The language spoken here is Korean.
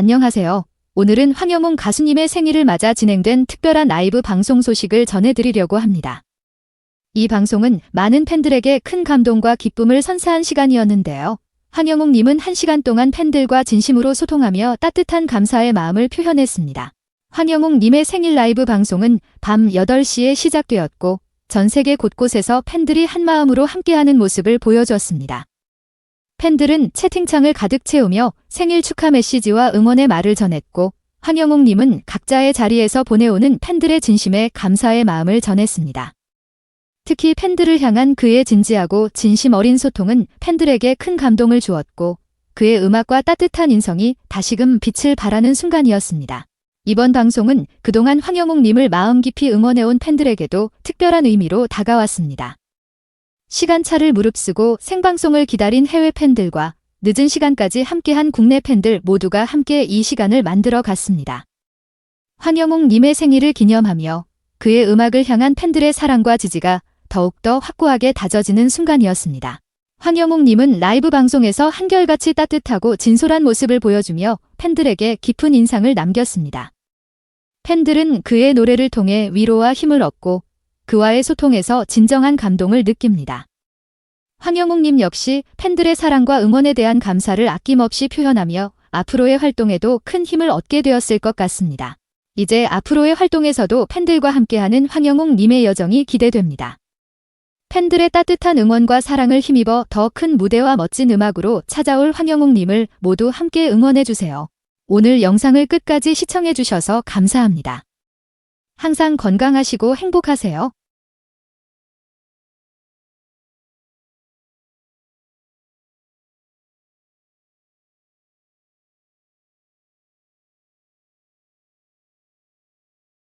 안녕하세요. 오늘은 황영웅 가수님의 생일을 맞아 진행된 특별한 라이브 방송 소식을 전해드리려고 합니다. 이 방송은 많은 팬들에게 큰 감동과 기쁨을 선사한 시간이었는데요. 황영웅님은 한 시간 동안 팬들과 진심으로 소통하며 따뜻한 감사의 마음을 표현했습니다. 황영웅님의 생일 라이브 방송은 밤 8시에 시작되었고 전 세계 곳곳에서 팬들이 한마음으로 함께하는 모습을 보여주었습니다. 팬들은 채팅창을 가득 채우며 생일 축하 메시지와 응원의 말을 전했고 황영웅님은 각자의 자리에서 보내오는 팬들의 진심에 감사의 마음을 전했습니다. 특히 팬들을 향한 그의 진지하고 진심 어린 소통은 팬들에게 큰 감동을 주었고 그의 음악과 따뜻한 인성이 다시금 빛을 발하는 순간이었습니다. 이번 방송은 그동안 황영웅님을 마음 깊이 응원해온 팬들에게도 특별한 의미로 다가왔습니다. 시간차를 무릅쓰고 생방송을 기다린 해외 팬들과 늦은 시간까지 함께한 국내 팬들 모두가 함께 이 시간을 만들어 갔습니다. 황영웅 님의 생일을 기념하며 그의 음악을 향한 팬들의 사랑과 지지가 더욱더 확고하게 다져지는 순간이었습니다. 황영웅 님은 라이브 방송에서 한결같이 따뜻하고 진솔한 모습을 보여주며 팬들에게 깊은 인상을 남겼습니다. 팬들은 그의 노래를 통해 위로와 힘을 얻고 그와의 소통에서 진정한 감동을 느낍니다. 황영웅님 역시 팬들의 사랑과 응원에 대한 감사를 아낌없이 표현하며 앞으로의 활동에도 큰 힘을 얻게 되었을 것 같습니다. 이제 앞으로의 활동에서도 팬들과 함께하는 황영웅님의 여정이 기대됩니다. 팬들의 따뜻한 응원과 사랑을 힘입어 더 큰 무대와 멋진 음악으로 찾아올 황영웅님을 모두 함께 응원해주세요. 오늘 영상을 끝까지 시청해주셔서 감사합니다. 항상 건강하시고 행복하세요.